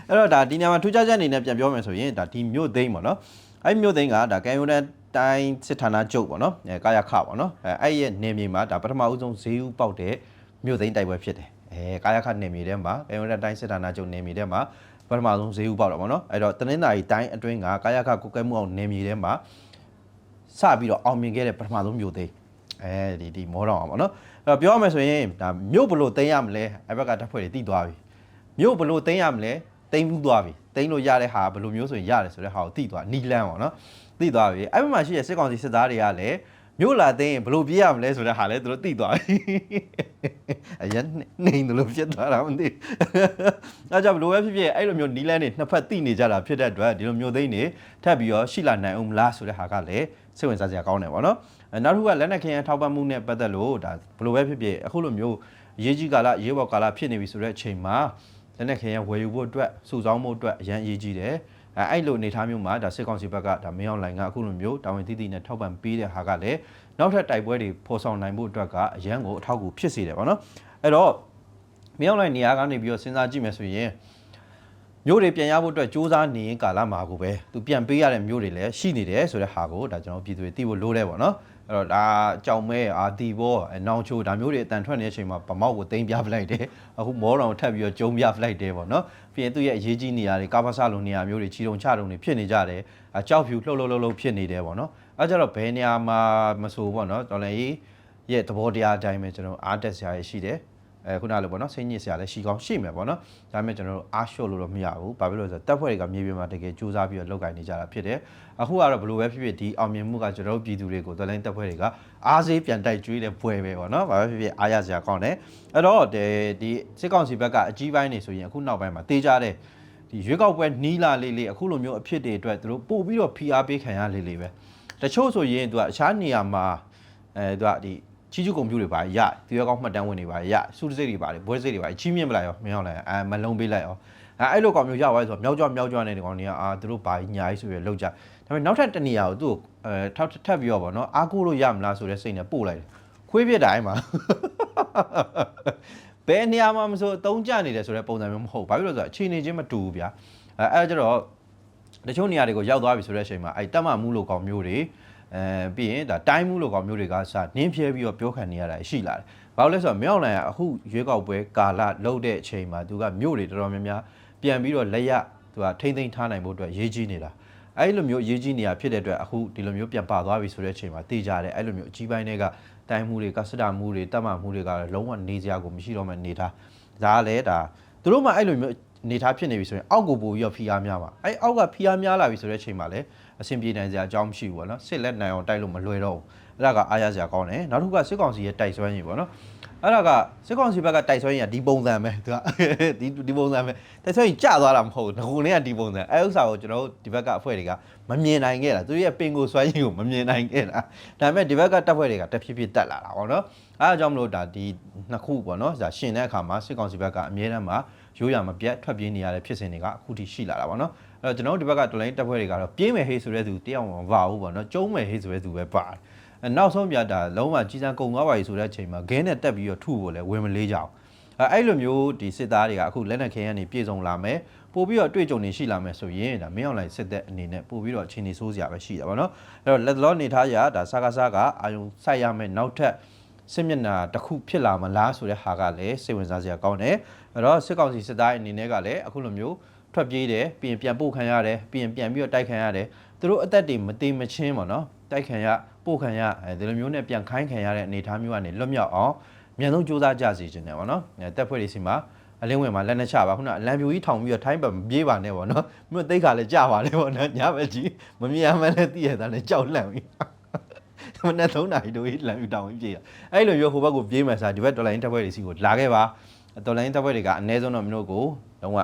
[SPEAKER 1] အဲ့တော့ဒါဒီညမှာထူးခြားချက်အနေနဲ့ပြန်ပြောမယ်ဆိုရင်ဒါဒီမြို့သိမ်းဗောနော် အဲ့မြို့သိမ်းကဒါကံယူတဲ့တိုင်းစစ်ဌာနချုပ်ပေါ့နော်အဲကာယခပေါ့နော်အဲအဲ့ရဲ့နေမြေမှာဒါပထမဦးဆုံးဈေးဥပေါက်တဲ့မြို့သိမ်းတိုက်ပွဲဖြစ်တယ်အဲကာယခနေမြေထဲမှာကံယူတဲ့တိုင်းစစ်ဌာနချုပ်နေမြေထဲမှာပထမဆုံးဈေးဥပေါက်တော့ပေါ့နော်အဲ့တော့တနင်္သာရီတိုင်းအတွင်းကကာယခကုကဲမှုအောင်နေမြေထဲမှာစပြီးတော့အောင်မြင်ခဲ့တဲ့ပထမဆုံးမြို့သိမ်းအဲဒီဒီမောတော်အောင်ပေါ့နော်အဲ့တော့ပြောရမယ်ဆိုရင်ဒါမြို့ဘလို့သိမ်းရမလဲအဲ့ဘက်ကတပ်ဖွဲ့တွေတိသွားပြီမြို့ဘလို့သိမ်းရမလဲသိမ်းဘူးသွားပြီ သိမ်းလို့ရတဲ့ဟာဘယ်လိုမျိုးဆိုရင်ရတယ်ဆိုတဲ့ဟာကိုတိသွားနီလန်းပေါ့နော်သိသွားပြီအဲ့ဘက်မှာရှိတဲ့စစ်ကောင်စီစစ်သားတွေကလည်းမြို့လာသိရင်ဘလို့ပြေးရမလဲဆိုတဲ့ဟာလည်းသူတို့သိသွားပြီအရင်နေတယ်လို့ဖြစ်သွားတာမသိအဲကြောင့်ဘလို့ပဲဖြစ်ဖြစ်အဲ့လိုမျိုးနီလန်းတွေနှစ်ဖက်သိနေကြတာဖြစ်တဲ့အတွက်ဒီလိုမျိုးသိန်းတွေထပ်ပြီးတော့ရှိလာနိုင်အောင်မလားဆိုတဲ့ဟာကလည်းစိတ်ဝင်စားစရာကောင်းတယ်ပေါ့နော်နောက်တစ်ခုကလက်နက်ခဲယမ်းထောက်ပံ့မှုနဲ့ပတ်သက်လို့ဒါဘလို့ပဲဖြစ်ဖြစ်အခုလိုမျိုးရေးကြီးကာလရေးပေါ်ကာလဖြစ်နေပြီဆိုတဲ့အချိန်မှာ လက်နက်ခဲယမ်းဝယ်ယူဖို့အတွက်စုဆောင်းဖို့အတွက်အရန်အရေးကြီးတယ်အဲအဲ့လိုအနေအထားမျိုးမှာဒါစစ်ကောင်စီဘက်ကဒါမင်းအောင်လိုင်ကအခုလိုမျိုးတာဝန်တည်တည်နဲ့ထောက်ပံ့ပေးတဲ့ဟာကလည်းနောက်ထပ်တိုက်ပွဲတွေဖော်ဆောင်နိုင်ဖို့အတွက်ကအရန်ကိုအထောက်အကူဖြစ်စေတယ်ပေါ့နော်အဲ့တော့မင်းအောင်လိုင်နေရာကနေပြီးတော့စဉ်းစားကြည့်မယ်ဆိုရင်မျိုးတွေပြန်ရဖို့အတွက်စူးစမ်းနေရင်ကာလမှာကိုပဲသူပြန်ပေးရတဲ့မျိုးတွေလည်းရှိနေတယ်ဆိုတဲ့ဟာကိုဒါကျွန်တော်ပြည်သူတွေသိဖို့လိုတယ်ပေါ့နော် အဲ့တော့ဒါကြောင်မဲအာတီဘောနောင်ချိုဒါမျိုးတွေအတန်ထွက်နေတဲ့အချိန်မှာဗမောက်ကိုတင်ပြပလိုက်တယ်အခုမောတော်ထပ်ပြီးတော့ကျုံပြပလိုက်တယ်ပေါ့နော်ပြီးရင်သူ့ရဲ့အရေးကြီးနေရာတွေကာပါဆလိုနေရာမျိုးတွေချီတုံချတုံတွေဖြစ်နေကြတယ်အကြောက်ဖြူလှုပ်လှုပ်လှုပ်လှုပ်ဖြစ်နေတယ်ပေါ့နော်အဲကြတော့ဘယ်နေရာမှာမဆိုပေါ့နော်တော်လည်းရဲ့သဘောတရားအတိုင်းပဲကျွန်တော်အားတက်စရာရှိတယ် အဲခုနလိုပေါ့နော်စိတ်ညစ်စရာလည်းရှိကောင်းရှိမယ်ပေါ့နော်ဒါပေမဲ့ကျွန်တော်တို့အားလျှော့လို့တော့မရဘူးဘာဖြစ်လို့လဲဆိုတော့တပ်ဖွဲ့တွေကမြေပြင်မှာတကယ်စူးစမ်းပြီးတော့လုပ်ကိုင်နေကြတာဖြစ်တယ်အခုကတော့ဘယ်လိုပဲဖြစ်ဖြစ်ဒီအောင်မြင်မှုကကျွန်တော်တို့ပြည်သူတွေကိုတော်လိုင်းတပ်ဖွဲ့တွေကအားစေးပြန်တိုက်ကျွေးတဲ့ပွဲပဲပေါ့နော်ဘာပဲဖြစ်ဖြစ်အားရစရာကောင်းတယ်အဲ့တော့ဒီဒီစစ်ကောင်စီဘက်ကအကြီးပိုင်းနေဆိုရင်အခုနောက်ပိုင်းမှာတေးကြတဲ့ဒီရွေးကောက်ပွဲနီးလာလေးလေးအခုလိုမျိုးအဖြစ်တွေအတွက်သူတို့ပို့ပြီးတော့ဖိအားပေးခံရလေးလေးပဲတချို့ဆိုရင်သူကအခြားနေရာမှာအဲသူကဒီ ချီကျူကွန်ပျူတာတွေပါရသူရောကောင်းမှတ်တမ်းဝင်တွေပါရစုတစိတ်တွေပါလေဘွဲစိတ်တွေပါချီးမြင့်မလိုက်ရောမင်းအောင်လိုက်အဲမလုံးပေးလိုက်ရောအဲအဲ့လိုကောင်မျိုးရသွားဆိုတော့မြောက်ကြွမြောက်ကြွနေတဲ့ကောင်တွေကအာသူတို့ဘာညာကြီးဆိုရလောက်ကြဒါပေမဲ့နောက်ထပ်တနေရာကိုသူ့ကိုအဲထောက်ထပ်ပြီးတော့ဗောနော်အားကိုးလို့ရမလားဆိုတဲ့စိတ်နဲ့ပို့လိုက်တယ်ခွေးပြစ်တိုင်းမှာဘယ်နေရာမှာမဆိုအသုံးကျနေတယ်ဆိုတဲ့ပုံစံမျိုးမဟုတ်ဘာဖြစ်လို့လဲဆိုတော့အခြေအနေချင်းမတူဘူးဗျာအဲအဲ့ကြတော့တချို့နေရာတွေကိုရောက်သွားပြီဆိုတဲ့အချိန်မှာအဲတက်မှမှုလို့ကောင်မျိုးတွေ အဲပြီးရင်ဒါတိုင်းမှုလို့ကောင်မျိုးတွေကစနင်းဖြဲပြီးတော့ပြောခံနေရတာရှိလာတယ်။ဘာလို့လဲဆိုတော့မြောက်နိုင်ကအခုရွေးကောက်ပွဲကာလလှုပ်တဲ့အချိန်မှာသူကမြို့တွေတော်တော်များများပြန်ပြီးတော့လက်ရသူကထိမ့်သိမ်းထားနိုင်ဖို့အတွက်ရေးကြီးနေတာ။အဲ့လိုမျိုးရေးကြီးနေရဖြစ်တဲ့အတွက်အခုဒီလိုမျိုးပြန်ပါသွားပြီဆိုတဲ့အချိန်မှာတည်ကြတယ်အဲ့လိုမျိုးအကြီးပိုင်းတွေကတိုင်းမှုတွေကစတာမှုတွေတတ်မှမှုတွေကလည်းလုံးဝနေစရာကိုမရှိတော့မှနေထား။ဒါကလည်းဒါသူတို့မှအဲ့လိုမျိုးနေထားဖြစ်နေပြီဆိုရင်အောက်ကိုပို့ပြီးတော့ဖိအားများပါအဲ့အောက်ကဖိအားများလာပြီဆိုတဲ့အချိန်မှာလည်း အဆင်ပြေနိုင်စရာအကြောင်းမရှိဘူးပေါ့နော်စစ်လက်နိုင်အောင်တိုက်လို့မလွယ်တော့ဘူးအဲ့ဒါကအားရစရာကောင်းတယ်နောက်တစ်ခုကစစ်ကောင်စီရဲ့တိုက်ဆွမ်းရည်ပေါ့နော်အဲ့ဒါကစစ်ကောင်စီဘက်ကတိုက်ဆွမ်းရည်ကဒီပုံစံပဲသူကဒီဒီပုံစံပဲတိုက်ဆွမ်းရည်ကျသွားတာမဟုတ်ဘူးငုံလေးကဒီပုံစံအဲ့ဥစ္စာကိုကျွန်တော်တို့ဒီဘက်ကအဖွဲ့တွေကမမြင်နိုင်ခဲ့တာသူရဲ့ပင်ကိုဆွမ်းရည်ကိုမမြင်နိုင်ခဲ့တာဒါပေမဲ့ဒီဘက်ကတပ်ဖွဲ့တွေကတဖြည်းဖြည်းတက်လာတာပေါ့နော်အဲ့ဒါကြောင့်မလို့ဒါဒီနှစ်ခုပေါ့နော်ဒါရှင်တဲ့အခါမှာစစ်ကောင်စီဘက်ကအမြဲတမ်းမှာရိုးရမပြတ်ထွက်ပြေးနေရတဲ့ဖြစ်စဉ်တွေကအခုထိရှိလာတာပေါ့နော်အဲ့ တော့ကျွန်တော်တို့ဒီဘက်ကတော်လိုင်းတပ်ဖွဲ့တွေကတော့ပြေးမယ်ဟေးဆိုတဲ့သူတယောက်မှမပါဘူးပေါ့နော်ကျုံးမယ်ဟေးဆိုတဲ့သူပဲပါတယ်အဲနောက်ဆုံးပြတာလုံးဝကြီးစံကုံသွားပါပြီဆိုတဲ့အချိန်မှာဂဲနဲ့တက်ပြီးတော့ထုဖို့လဲဝင်မလေးကြအောင်အဲအဲ့လိုမျိုးဒီစစ်သားတွေကအခုလက်နက်ခဲကနေပြေဆုံးလာမယ်ပို့ပြီးတော့တွေ့ကြုံနေရှိလာမယ်ဆိုရင်ဒါမင်းအောင်လိုင်းစစ်သက်အနေနဲ့ပို့ပြီးတော့ချင်းနေဆိုးစရာပဲရှိတာပေါ့နော်အဲ့တော့လက်လောနေထားရဒါစကားစားကအာယုံစိုက်ရမယ်နောက်ထပ်စစ်မျက်နှာတစ်ခုဖြစ်လာမလားဆိုတဲ့ဟာကလည်းစိတ်ဝင်စားစရာကောင်းတယ်အဲ့တော့စစ်ကောင်စီစစ်သားအနေနဲ့ကလည်းအခုလိုမျိုး ထွက်ပြေးတယ်ပြီးရင်ပြန်ပို့ခံရတယ်ပြီးရင်ပြန်ပြီးတော့တိုက်ခံရတယ်သူတို့အသက်တွေမသေးမချင်းပေါ့နော်တိုက်ခံရပို့ခံရအဲဒီလိုမျိုးနဲ့ပြန်ခိုင်းခံရတဲ့အနေအထားမျိုးကနေလွတ်မြောက်အောင်အမြန်ဆုံးစူးစမ်းကြစီခြင်းတယ်ပေါ့နော်အဲတက်ဖွဲ့တွေစီမှာအလင်းဝင်မှာလက်နဲ့ချပါခုနအလံပြူကြီးထောင်ပြီးတော့ထိုင်းပတ်မပြေးပါနဲ့ပေါ့နော်မြို့သိခါလည်းကြပါလေပေါ့နော်ညဘက်ကြီးမမြင်မှလည်းသိရတာလည်းကြောက်လန့်ပြီမနေ့သုံးနာရီတို့ကြီးလမ်းပြူတောင်ကြီးပြေးရအဲ့လိုမျိုးဟိုဘက်ကိုပြေးမယ်ဆိုတာဒီဘက်ဒေါ်လာရင်းတက်ဖွဲ့တွေစီကိုလာခဲ့ပါဒေါ်လာရင်းတက်ဖွဲ့တွေကအနည်းဆုံးတော့မျိုးကိုလုံးဝ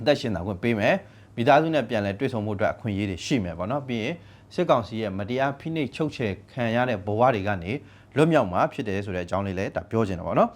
[SPEAKER 1] အသက်ရှင်တာခွင့်ပေးမယ်မိသားစုနဲ့ပြန်လဲတွေ့ဆုံမှုအတွက်အခွင့်အရေးတွေရှိမယ်ပေါ့နော်ပြီးရင်စစ်ကောင်စီရဲ့မတရားဖိနှိပ်ချုပ်ချယ်ခံရတဲ့ဘဝတွေကနေလွတ်မြောက်မှာဖြစ်တယ်ဆိုတဲ့အကြောင်းလေးလည်းဒါပြောချင်တာပေါ့နော်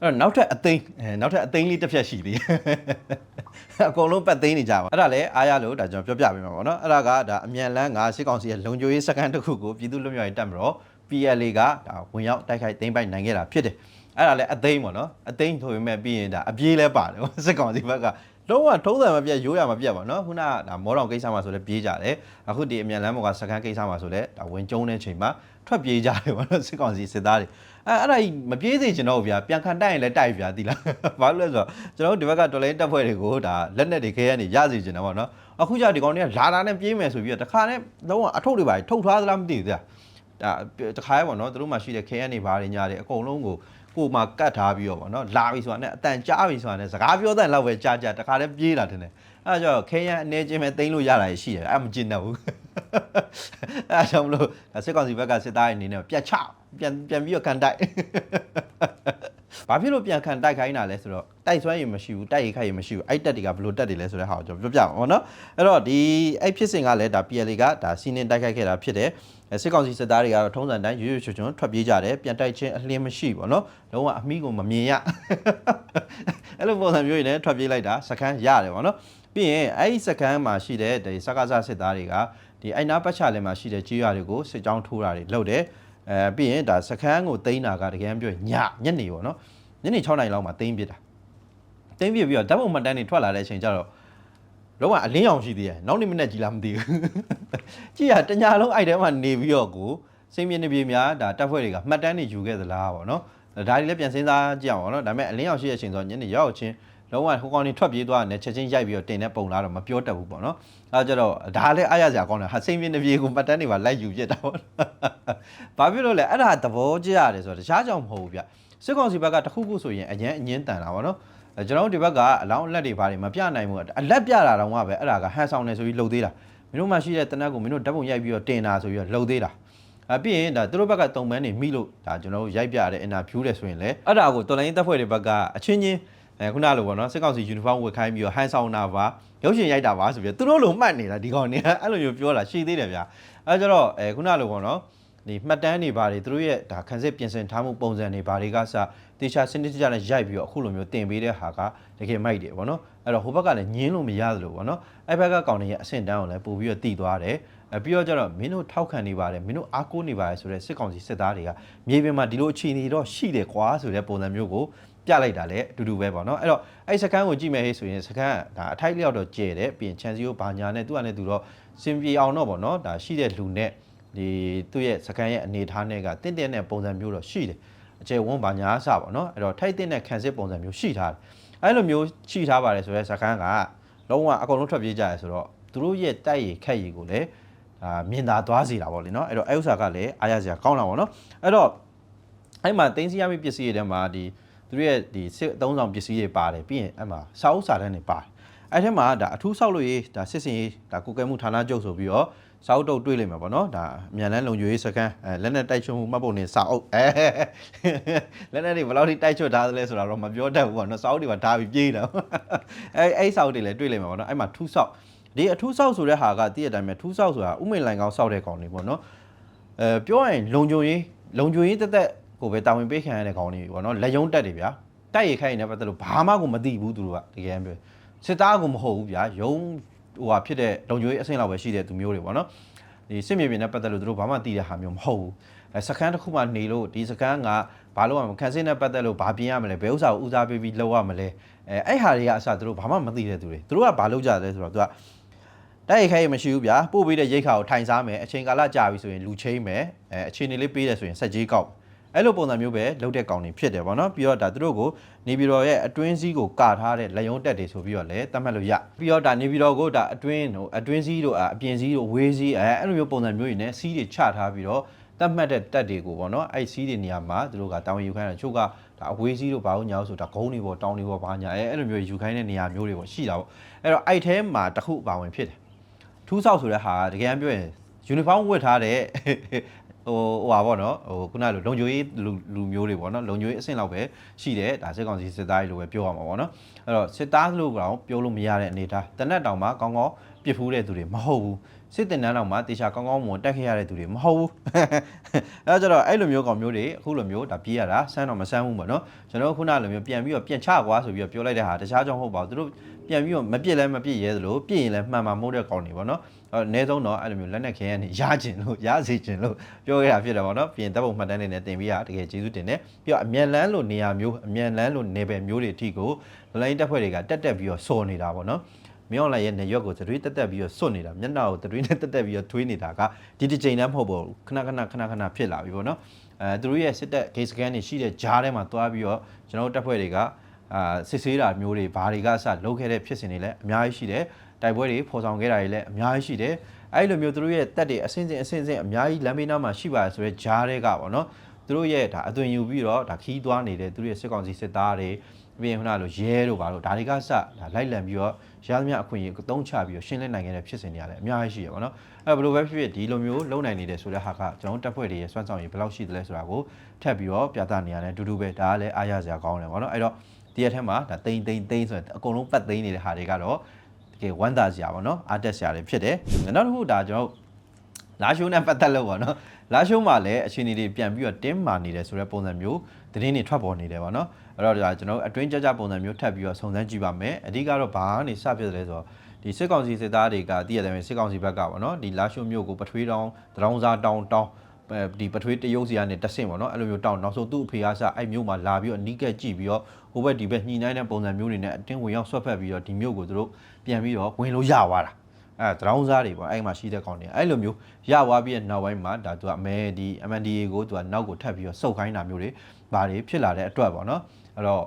[SPEAKER 1] အဲ့တော့နောက်ထပ်အသိန်းအဲနောက်ထပ်အသိန်းလေးတစ်ဖြတ်ရှိသေးတယ်အကုန်လုံးပတ်သိန်းနေကြပါအဲ့ဒါလည်းအားရလို့ဒါကျွန်တော်ပြောပြပေးမှာပေါ့နော်အဲ့ဒါကဒါအမြန်လန်းကစစ်ကောင်စီရဲ့လုံခြုံရေးစခန်းတစ်ခုကိုပြည်သူ့လွတ်မြောက်ရေးတပ်မတော် PLA ကဒါဝင်ရောက်တိုက်ခိုက်သိမ်းပိုက်နိုင်ခဲ့တာဖြစ်တယ်အဲ့ဒါလည်းအသိန်းပေါ့နော်အသိန်းဆိုပေမဲ့ပြီးရင်ဒါအပြေးလဲပါတယ်စစ်ကောင်စီဘက်က လုံးဝထုံးစံမပြတ်ရိုးရမပြတ်ပါနော်ခုနကဒါမောတော်ကိစ္စမှာဆိုလဲပြေးကြတယ်အခုဒီအမြန်လမ်းပေါ်ကစကန်ကိစ္စမှာဆိုလဲဒါဝင်ကျုံတဲ့ချိန်မှာထွက်ပြေးကြတယ်ပေါ့နော်စစ်ကောင်စီစစ်သားတွေအဲအဲ့ဒါကြီးမပြေးစေချင်တော့ဘူးဗျာပြန်ခံတိုက်ရင်လည်းတိုက်ဗျာဒီလားဘာလို့လဲဆိုတော့ကျွန်တော်တို့ဒီဘက်ကတော်လိုင်းတပ်ဖွဲ့တွေကိုဒါလက်နက်တွေခဲရနေရစေချင်တာပေါ့နော်အခုကျဒီကောင်တွေကလာလာနဲ့ပြေးမယ်ဆိုပြီးတော့တခါနဲ့လုံးဝအထုပ်တွေပါထုတ်ထားသလားမသိဘူးဗျာဒါတခါရဲပေါ့နော်သူတို့မှရှိတဲ့ခဲရနေပါတွေညာတွေအကုန်လုံးကို ကိုမှကတ်ထားပြီးတော့ဗောနော်လာပြီဆိုတာနဲ့အတန်ကြားပြီဆိုတာနဲ့စကားပြောတဲ့လောက်ပဲကြားကြတခါတည်းပြေးလာတယ်နဲ့အဲဒါကြောင့်ခဲရန်အနေချင်းပဲတိမ့်လို့ရတာရှိတယ်အဲမကျင်တော့ဘူးအဲကြောင့်မလို့စစ်ကောင်စီဘက်ကစစ်သားအနေနဲ့ပြတ်ချပြန်ပြန်ပြီးတော့ခံတိုက် ဘာဖြစ်လို့ပြန်ခံတိုက်ခိုင်းတာလဲဆိုတော့တိုက်ဆွဲရင်မရှိဘူးတိုက်ရိုက်ခိုက်ရင်မရှိဘူးအဲ့တက်တွေကဘလို့တက်တွေလဲဆိုတဲ့ဟာကိုကျွန်တော်ပြောပြမှာပေါ့နော်အဲ့တော့ဒီအဲ့ဖြစ်စဉ်ကလည်းဒါ PLA ကဒါစီးနင်းတိုက်ခိုက်ခဲ့တာဖြစ်တယ်စစ်ကောင်စီစစ်သားတွေကတော့ထုံးစံတိုင်းရွရွချွချွထွက်ပြေးကြတယ်ပြန်တိုက်ချင်းအလင်းမရှိပေါ့နော်လုံးဝအမိကိုမမြင်ရအဲ့လိုပုံစံမျိုးရင်လည်းထွက်ပြေးလိုက်တာစကန်းရတယ်ပေါ့နော်ပြီးရင်အဲ့ဒီစကန်းမှာရှိတဲ့ဒီစကားစားစစ်သားတွေကဒီအိုင်နာပတ်ချလည်းမှာရှိတဲ့ကြေးရွာတွေကိုစစ်ကြောင်းထိုးတာတွေလုပ်တယ် အဲပြီးရင်ဒါစခန်းကိုတိန်းတာကတကယ်ပြောညညနေပေါ့နော်ညနေ6နာရီလောက်မှာတိန်းပစ်တာတိန်းပစ်ပြီးတော့ဓာတ်ပုံမှတ်တမ်းတွေထွက်လာတဲ့အချိန်ကျတော့လုံးဝအလင်းရောင်ရှိသေးတယ်နောက်နေ့မနေ့ကြီးလားမသိဘူးကြည့်ရတညာလုံးအိုက်ထဲမှာနေပြီးတော့ကိုစိတ်မြင့်နေပြေများဒါတက်ဖွဲ့တွေကမှတ်တမ်းတွေယူခဲ့သလားပေါ့နော်ဒါတွေလည်းပြန်စဉ်းစားကြည့်အောင်ပေါ့နော်ဒါပေမဲ့အလင်းရောင်ရှိတဲ့အချိန်ဆိုညနေရောက်ချင်း လုံးဝဟိုကောင်နေထွက်ပြေးသွားတယ်ချက်ချင်းရိုက်ပြီးတော့တင်တဲ့ပုံလားတော့မပြောတတ်ဘူးပေါ့နော်အဲကြတော့ဒါလည်းအားရစရာကောင်းတယ်ဟာစိတ်မြင့်နေပြေကိုမှတ်တမ်းတွေပါလိုက်ယူပြစ်တာပေါ့ဘာဖြစ်လို့လဲအဲ့ဒါသဘောကျရတယ်ဆိုတော့တခြားကြောင့်မဟုတ်ဘူးဗျစစ်ကောင်စီဘက်ကတစ်ခုခုဆိုရင်အရင်အငင်းတန်တာပေါ့နော်အဲကျွန်တော်တို့ဒီဘက်ကအလောင်းအလက်တွေဘာတွေမပြနိုင်ဘူးအလက်ပြတာတော့ကပဲအဲ့ဒါကဟန်ဆောင်နေဆိုပြီးလှုပ်သေးတာမင်းတို့မှရှိတဲ့တနက်ကိုမင်းတို့ဓာတ်ပုံရိုက်ပြီးတော့တင်တာဆိုပြီးတော့လှုပ်သေးတာအပြီးရင်ဒါသူတို့ဘက်ကတုံပန်းနေမိလို့ဒါကျွန်တော်တို့ရိုက်ပြတဲ့အင်တာဗျူးတယ်ဆိုရင်လေအဲ့ဒါကိုတော်လိုင်းတပ်ဖွဲ့တွေဘက်ကအချင်းချင်း အဲခုနလိုပေါ့နော်စစ်ကောင်စီယူနီဖောင်းဝတ်ခိုင်းပြီးတော့ဟန်ဆောင်တာပါရုပ်ရှင်ရိုက်တာပါဆိုပြီးတော့သူတို့လိုမှတ်နေတာဒီကောင်နေအဲ့လိုမျိုးပြောတာရှိသေးတယ်ဗျာအဲကြတော့အဲခုနလိုပေါ့နော်ဒီမှတ်တမ်းတွေဘာတွေသူတို့ရဲ့ဒါခန်းစစ်ပြင်ဆင်ထားမှုပုံစံတွေဘာတွေကစတေချာစနစ်တကျနဲ့ရိုက်ပြီးတော့အခုလိုမျိုးတင်ပေးတဲ့ဟာကတကယ်မိုက်တယ်ဗောနော်အဲ့တော့ဟိုဘက်ကလည်းညင်းလို့မရသလိုဗောနော်အဲ့ဘက်ကကောင်တွေရဲ့အဆင့်တန်းကိုလည်းပို့ပြီးတော့တည်သွားတယ်အပြီးတော့ကျတော့မင်းတို့ထောက်ခံနေပါတယ်မင်းတို့အားကိုးနေပါတယ်ဆိုတော့စစ်ကောင်စီစစ်သားတွေကမြေပြင်မှာဒီလိုအခြေအနေတော့ရှိတယ်ကွာဆိုတဲ့ပုံစံမျိုးကို ပြလိုက်တာလည်းအတူတူပဲပေါ့နော်အဲ့တော့အဲ့စကန်ကိုကြည့်မယ်ဟေးဆိုရင်စကန်ကဒါအထိုက်လျောက်တော့ကျဲတယ်ပြီးရင်ချန်စီကိုဘာညာနဲ့သူကလည်းသူတော့စင်ပြေအောင်တော့ပေါ့နော်ဒါရှိတဲ့လူနဲ့ဒီသူ့ရဲ့စကန်ရဲ့အနေအထားနဲ့ကတင့်တဲ့နဲ့ပုံစံမျိုးတော့ရှိတယ်အကျယ်ဝန်းဘာညာအစပေါ့နော်အဲ့တော့ထိုက်တဲ့နဲ့ခံစစ်ပုံစံမျိုးရှိထားတယ်အဲ့လိုမျိုးရှိထားပါတယ်ဆိုတော့စကန်ကလုံးဝအကုန်လုံးထွက်ပြေးကြရဆိုတော့သူတို့ရဲ့တိုက်ရခက်ရည်ကိုလည်းအာမြင်သာသွားစေတာပေါ့လေနော်အဲ့တော့အဲ့ဥစ္စာကလည်းအားရစရာကောင်းတာပေါ့နော်အဲ့တော့အဲ့မှာတင်းစီရမယ့်ပစ္စည်းတွေထဲမှာဒီ သူတို့ရဲ့ဒီစစ်အသုံးဆောင်ပစ္စည်းတွေပါတယ်ပြီးရင်အဲ့မှာစာအုပ်စာတမ်းတွေပါတယ်အဲ့ထဲမှာဒါအထူးဆောက်လို့ရေးဒါစစ်စင်ရေးဒါကုကဲမှုဌာနချုပ်ဆိုပြီးတော့စာအုပ်တုပ်တွေ့လိမ့်မယ်ပေါ့နော်ဒါအမြန်လန်းလုံခြုံရေးစကန်အဲလက်နဲ့တိုက်ချုံမှုမှတ်ပုံနေစာအုပ်အဲလက်နဲ့တွေဘယ်လောက်ထိတိုက်ချွတ်ထားသလဲဆိုတာတော့မပြောတတ်ဘူးပေါ့နော်စာအုပ်တွေပါဓာပြီးပြေးတာအဲအဲ့စာအုပ်တွေလည်းတွေ့လိမ့်မယ်ပေါ့နော်အဲ့မှာထူးဆောက်ဒီအထူးဆောက်ဆိုတဲ့ဟာကတည့်ရတိုင်းပဲထူးဆောက်ဆိုတာဥမိန်လိုင်ကောင်းဆောက်တဲ့ကောင်တွေပေါ့နော်အဲပြောရရင်လုံခြုံရေးလုံခြုံရေးတက်တက် ကိုပဲတာဝန်ပေးခံရတဲ့ကောင်တွေပေါ့နော်လက်ယုံတက်တွေဗျာတိုက်ရိုက်ခိုင်းနေပတ်သက်လို့ဘာမှကိုမသိဘူးသူတို့ကတကယ်ပြောစစ်သားကမဟုတ်ဘူးဗျာယုံဟိုဟာဖြစ်တဲ့လုံခြုံရေးအဆင့်လောက်ပဲရှိတဲ့သူမျိုးတွေပေါ့နော်ဒီစစ်မြေပြင်နဲ့ပတ်သက်လို့သူတို့ဘာမှသိတဲ့ဟာမျိုးမဟုတ်ဘူးအဲစကန်တစ်ခုမှနေလို့ဒီစကန်ကဘာလို့မှခံစစ်နဲ့ပတ်သက်လို့ဘာပြင်ရမလဲဘယ်ဥစ္စာကိုဦးစားပေးပြီးလုပ်ရမလဲအဲအဲ့ဟာတွေကအစသူတို့ဘာမှမသိတဲ့သူတွေသူတို့ကဘာလုပ်ကြလဲဆိုတော့သူကတိုက်ရိုက်ခိုင်းရမရှိဘူးဗျာပို့ပေးတဲ့ရိတ်ခါကိုထိုင်စားမယ်အချိန်ကာလကြာပြီဆိုရင်လူချင်းမယ်အဲအချိန်နေလေးပေးတယ်ဆိုရင်စက်ကြီးကောက် အဲ့လိုပုံစံမျိုးပဲလုပ်တဲ့ကောင်တွေဖြစ်တယ်ဗောနော်ပြီးတော့ဒါသူတို့ကိုနေပြည်တော်ရဲ့အတွင်းစည်းကိုကာထားတဲ့လက်ယုံတက်တွေဆိုပြီးတော့လည်းတတ်မှတ်လို့ရပြီးတော့ဒါနေပြည်တော်ကိုဒါအတွင်းဟိုအတွင်းစည်းတို့အပြင်စည်းတို့ဝေးစည်းအဲအဲ့လိုမျိုးပုံစံမျိုးတွေနဲ့စီးတွေချထားပြီးတော့တတ်မှတ်တဲ့တက်တွေကိုဗောနော်အဲ့စီးတွေနေရာမှာသူတို့ကတာဝန်ယူခိုင်းတာချို့ကဒါအဝေးစည်းတို့ဘာလို့ညာလို့ဆိုဒါဂုံးတွေပေါ့တောင်းတွေပေါ့ဘာညာအဲအဲ့လိုမျိုးယူခိုင်းတဲ့နေရာမျိုးတွေပေါ့ရှိတာပေါ့အဲ့တော့အဲ့ထဲမှာတစ်ခုပါဝင်ဖြစ်တယ်ထူးဆောက်ဆိုတဲ့ဟာတကယ်ပြောရင်ယူနီဖောင်းဝတ်ထားတဲ့ ဟိုဟိုပါပေါ့နော်ဟိုခုနလိုလုံခြုံရေးလူလူမျိုးတွေပေါ့နော်လုံခြုံရေးအဆင့်လောက်ပဲရှိတယ်ဒါစစ်ကောင်စီစစ်သားတွေလိုပဲပြောရမှာပေါ့နော်အဲ့တော့စစ်သားလို့ကတော့ပြောလို့မရတဲ့အနေထားတနက်တောင်မှကောင်းကောင်းပြစ်ဖူးတဲ့သူတွေမဟုတ်ဘူးစစ်တင်တန်းတောင်မှတေချာကောင်းကောင်းမွန်တက်ခဲ့ရတဲ့သူတွေမဟုတ်ဘူးအဲ့တော့ကျတော့အဲ့လိုမျိုးကောင်မျိုးတွေအခုလိုမျိုးဒါပြေးရတာဆန်းတော့မဆန်းဘူးပေါ့နော်ကျွန်တော်ခုနလိုမျိုးပြန်ပြီးတော့ပြန်ချကွာဆိုပြီးတော့ပြောလိုက်တဲ့ဟာတခြားကြောင့်ဟုတ်ပါဘူးသူတို့ပြန်ပြီးတော့မပြစ်လဲမပြစ်ရဲသလိုပြစ်ရင်လည်းမှန်မှမဟုတ်တဲ့ကောင်တွေပေါ့နော် အဲ့အနည်းဆုံးတော့အဲ့လိုမျိုးလက်နက်ခဲရနေရကျင်လို့ရစေကျင်လို့ပြောခဲ့တာဖြစ်တယ်ပေါ့နော်ပြင်တပ်ပုံမှတ်တမ်းတွေနဲ့တင်ပြီးရတကယ်ကျေးဇူးတင်တယ်ပြီးတော့အမြန်လန်းလို့နေရာမျိုးအမြန်လန်းလို့နေပယ်မျိုးတွေအထိကိုလိုင်းတပ်ဖွဲ့တွေကတက်တက်ပြီးတော့စော်နေတာပေါ့နော်မင်းအောင်လိုက်ရဲ့နေရွက်ကိုသတွေးတက်တက်ပြီးတော့စွတ်နေတာမျက်နှာကိုသတွေးနဲ့တက်တက်ပြီးတော့ထွေးနေတာကဒီတစ်ချိန်တည်းမဟုတ်ပါဘူးခဏခဏခဏခဏဖြစ်လာပြီပေါ့နော်အဲသူတို့ရဲ့စစ်တပ် case scan တွေရှိတဲ့ဂျားထဲမှာသွားပြီးတော့ကျွန်တော်တို့တပ်ဖွဲ့တွေကအာစစ်ဆေးတာမျိုးတွေဘာတွေကစလုပ်ခဲ့တဲ့ဖြစ်စဉ်တွေလည်းအများကြီးရှိတယ် တိုက်ပွဲတွေဖော်ဆောင်ခဲ့တာတွေလည်းအများကြီးရှိတယ်အဲ့လိုမျိုးသူတို့ရဲ့တက်တွေအစင်းစင်းအစင်းစင်းအများကြီးလမ်းမေးနားမှာရှိပါတယ်ဆိုတော့ဂျားတွေကပေါ့နော်သူတို့ရဲ့ဒါအသွင်ယူပြီးတော့ဒါခီးသွားနေတဲ့သူတို့ရဲ့စစ်ကောင်စီစစ်သားတွေပြီးရင်ခုနကလိုရဲတို့ဘာလို့ဒါတွေကစဒါလိုက်လံပြီးတော့ရသမျှအခွင့်အရေးအသုံးချပြီးတော့ရှင်းလင်းနိုင်ခဲ့တဲ့ဖြစ်စဉ်တွေရတယ်အများကြီးရှိရပါတော့အဲ့ဘယ်လိုပဲဖြစ်ဖြစ်ဒီလိုမျိုးလုံနိုင်နေတယ်ဆိုတဲ့ဟာကကျွန်တော်တပ်ဖွဲ့တွေရဲ့စွမ်းဆောင်ရည်ဘယ်လောက်ရှိသလဲဆိုတာကိုထပ်ပြီးတော့ပြသနေရတယ်အတူတူပဲဒါကလည်းအားရစရာကောင်းတယ်ပေါ့နော်အဲ့တော့ဒီရက်ထဲမှာဒါတိန်တိန်တိန်ဆိုတဲ့အကုန်လုံးပတ်သိမ်းနေတဲ့ဟာတွေကတော့ တကယ်ဝမ်းသာစရာပေါ့နော်အားတက်စရာတွေဖြစ်တယ်နောက်တစ်ခုဒါကျွန်တော်လာရှိုးနဲ့ပတ်သက်လို့ပေါ့နော်လာရှိုးမှာလည်းအခြေအနေတွေပြန်ပြီးတော့တင်းမာနေတယ်ဆိုတဲ့ပုံစံမျိုးသတင်းတွေထွက်ပေါ်နေတယ်ပေါ့နော်အဲ့တော့ဒါကျွန်တော်အတွင်းကြကြပုံစံမျိုးထပ်ပြီးတော့စုံစမ်းကြည့်ပါမယ်အဓိကတော့ဘာကနေစဖြစ်တယ်ဆိုတော့ဒီစစ်ကောင်စီစစ်သားတွေကတည်ရတယ်စစ်ကောင်စီဘက်ကပေါ့နော်ဒီလာရှိုးမျိုးကိုပထွေးတောင်းတရောင်းစားတောင်းတောင်းဒီပထွေးတရုတ်စီကနေတဆင့်ပေါ့နော်အဲ့လိုမျိုးတောင်းနောက်ဆုံးသူ့အဖေအားစအဲ့မျိုးမှာလာပြီးတော့အနီးကပ်ကြည့်ပြီးတော့ဟိုဘက်ဒီဘက်ညှိနှိုင်းတဲ့ပုံစံမျိုးတွေနဲ့အတင်းဝင်ရောက်ဆွတ်ဖက်ပြီးတော့ဒီမျိုးကိုသူတို့ ပြန်ပြီးတော့ဝင်လို့ရသွားတာအဲတရောင်းစားတွေပေါ့အဲ့မှာရှိတဲ့ကောင်တွေအဲ့လိုမျိုးရသွားပြီးတဲ့နောက်ပိုင်းမှာဒါသူကအမဲဒီ MNDA ကိုသူကနောက်ကိုထပ်ပြီးတော့စုပ်ခိုင်းတာမျိုးတွေဘာတွေဖြစ်လာတဲ့အတွက်ပေါ့နော်အဲ့တော့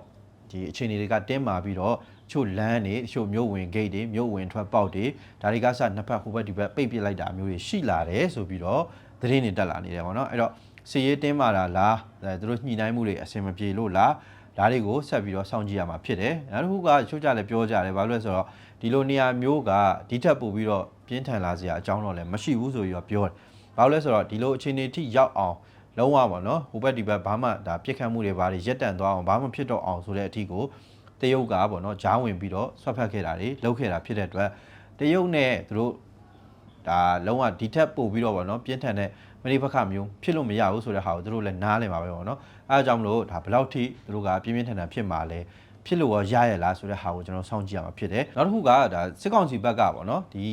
[SPEAKER 1] ဒီအခြေအနေတွေကတင်းမာပြီးတော့ချို့လမ်းတွေချို့မြို့ဝင် gate တွေမြို့ဝင်ထွက်ပေါက်တွေဒါတွေကစနှစ်ဖက်ဟိုဘက်ဒီဘက်ပိတ်ပစ်လိုက်တာမျိုးတွေရှိလာတယ်ဆိုပြီးတော့သတင်းတွေတက်လာနေတယ်ပေါ့နော်အဲ့တော့စီရေးတင်းမာတာလားအဲသူတို့ညှိနှိုင်းမှုတွေအဆင်မပြေလို့လားဒါတွေကိုဆက်ပြီးတော့စောင့်ကြည့်ရမှာဖြစ်တယ်နောက်တစ်ခုကချို့ကြလည်းပြောကြတယ်ဘာလို့လဲဆိုတော့ ဒီလိုနေရာမျိုးကဒီထက်ပိုပြီးတော့ပြင်းထန်လာစရာအကြောင်းတော့လည်းမရှိဘူးဆိုပြီးတော့ပြောတယ်ဘာလို့လဲဆိုတော့ဒီလိုအခြေအနေထိရောက်အောင်လုံးဝပါနော်ဟိုဘက်ဒီဘက်ဘာမှဒါပြစ်ခတ်မှုတွေဘာတွေရက်တန့်သွားအောင်ဘာမှဖြစ်တော့အောင်ဆိုတဲ့အထီကိုတရုတ်ကပေါ့နော်ဂျားဝင်ပြီးတော့ဆွတ်ဖက်ခဲ့တာတွေလုပ်ခဲ့တာဖြစ်တဲ့အတွက်တရုတ်နဲ့သူတို့ဒါလုံးဝဒီထက်ပို့ပြီးတော့ဗောနော်ပြင်းထန်တဲ့မရိပခမျိုးဖြစ်လို့မရဘူးဆိုတဲ့ဟာကိုသူတို့လည်းနားလည်ပါပဲဗောနော်အဲအကြောင်းမလို့ဒါဘယ်လောက်ထိသူတို့ကပြင်းပြင်းထန်ထန်ဖြစ်မှာလဲ ဖြစ်လို့ရောရရလားဆိုတဲ့ဟာကိုကျွန်တော်စောင့်ကြည့်ရမှာဖြစ်တယ်နောက်တစ်ခုကဒါစစ်ကောင်စီဘက်ကဗောနော်ဒီ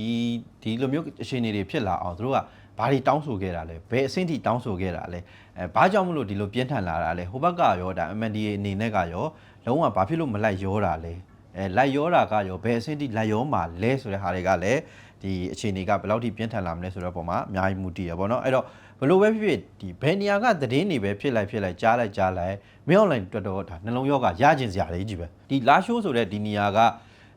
[SPEAKER 1] ဒီလိုမျိုးအခြေအနေတွေဖြစ်လာအောင်သူတို့ကဘာတွေတောင်းဆိုခဲ့တာလဲဘယ်အဆင့်ထိတောင်းဆိုခဲ့တာလဲအဲဘာကြောင့်မလို့ဒီလိုပြင်းထန်လာတာလဲဟိုဘက်ကရောဒါ MNDA အနေနဲ့ကရောလုံးဝဘာဖြစ်လို့မလိုက်ရောတာလဲအဲလိုက်ရောတာကရောဘယ်အဆင့်ထိလိုက်ရောမှာလဲဆိုတဲ့ဟာတွေကလည်းဒီအခြေအနေကဘယ်လောက်ထိပြင်းထန်လာမလဲဆိုတော့ပုံမှာအများကြီးမူတည်ရပါတော့အဲ့တော့ ဘယ်လိုပဲဖြစ်ဖြစ်ဒီဘယ်နေရာကသတင်းတွေပဲဖြစ်လိုက်ဖြစ်လိုက်ကြားလိုက်ကြားလိုက်မင်းအွန်လိုင်းတော်တော်ဒါနှလုံးရောဂါရကျင်စရာတွေကြီးပဲဒီလာရှိုးဆိုတဲ့ဒီနေရာက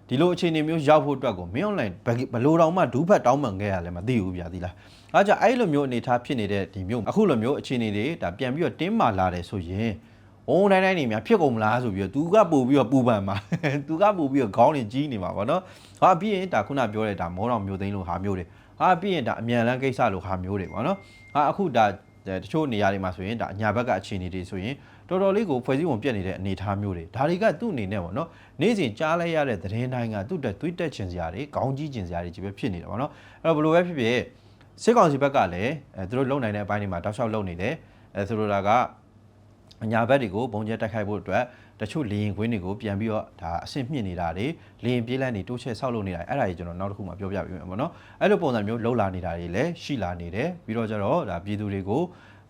[SPEAKER 1] ဒီလိုအခြေအနေမျိုးရောက်ဖို့အတွက်ကိုမင်းအွန်လိုင်းဘယ်လိုတောင်မှဒူးဖတ်တောင်းပန်ခဲ့ရလဲမသိဘူးဗျာဒီလားအားကြောင့်အဲ့လိုမျိုးအနေထားဖြစ်နေတဲ့ဒီမျိုးအခုလိုမျိုးအခြေအနေတွေဒါပြန်ပြီးတော့တင်းမာလာတယ်ဆိုရင်ဝုန်းတိုင်းတိုင်းနေများဖြစ်ကုန်မလားဆိုပြီးတော့သူကပို့ပြီးတော့ပူပန်မှာသူကပို့ပြီးတော့ခေါင်းတွေကြီးနေမှာဗောနော်ဟာပြီးရင်ဒါခုနပြောတဲ့ဒါမောတော်မျိုးသိန်းလိုဟာမျိုးတွေ ဟာပြီးရင်ဒါအမြန်လန်းကိစ္စလိုဟာမျိုးတွေဗောနော်ဟာအခုဒါတချို့နေရာတွေမှာဆိုရင်ဒါအညာဘက်ကအခြေအနေတွေဆိုရင်တော်တော်လေးကိုဖွဲ့စည်းပုံပြတ်နေတဲ့အနေအထားမျိုးတွေဒါတွေကသူ့အနေနဲ့ဗောနော်နေ့စဉ်ကြားလိုက်ရတဲ့သတင်းတိုင်းကသူ့တက်သွေးတက်ချင်စရာတွေခေါင်းကြီးချင်စရာတွေကြီးပဲဖြစ်နေတာဗောနော်အဲ့တော့ဘယ်လိုပဲဖြစ်ဖြစ်စစ်ကောင်စီဘက်ကလည်းအဲသူတို့လုံနိုင်တဲ့အပိုင်းတွေမှာတောက်လျှောက်လုံနေတယ်အဲဆိုလိုတာကအညာဘက်တွေကိုပုံကျဲတက်ခိုက်ဖို့အတွက် တချို့လေရင်ခွင်းတွေကိုပြန်ပြီးတော့ဒါအဆင့်မြင့်နေတာတွေလေရင်ပြေးလန်းနေတိုးချဲ့ဆောက်လုပ်နေတာအဲ့ဒါကြီးကျွန်တော်နောက်တစ်ခုမှပြောပြပေးမယ်ပေါ့နော်အဲ့လိုပုံစံမျိုးလှုပ်လာနေတာတွေလည်းရှိလာနေတယ်ပြီးတော့ကျတော့ဒါပြည်သူတွေကို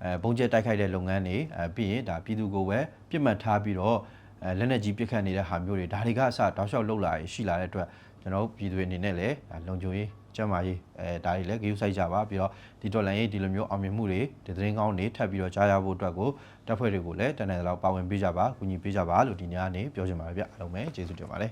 [SPEAKER 1] အဲပုံကျဲတိုက်ခိုက်တဲ့လုပ်ငန်းတွေအဲပြီးရင်ဒါပြည်သူကိုပဲပြစ်မှတ်ထားပြီးတော့အဲလက်နက်ကြီးပစ်ခတ်နေတဲ့ဟာမျိုးတွေဒါတွေကအစတောက်လျှောက်လှုပ်လာရရှိလာတဲ့အတွက်ကျွန်တော်တို့ပြည်သူတွေအနေနဲ့လည်းဒါလုံခြုံရေး ကျန်းမာရေးအဲဒါတွေလည်းဂရုစိုက်ကြပါပြီးတော့ဒီဒေါ်လာရေးဒီလိုမျိုးအောင်မြင်မှုတွေဒီသတင်းကောင်းတွေထပ်ပြီးတော့ကြားရဖို့အတွက်ကိုတပ်ဖွဲ့တွေကိုလည်းတန်တယ်လောက်ပါဝင်ပေးကြပါကူညီပေးကြပါလို့ဒီနေ့ကနေပြောချင်ပါတယ်ဗျအားလုံးပဲကျေးဇူးတင်ပါတယ်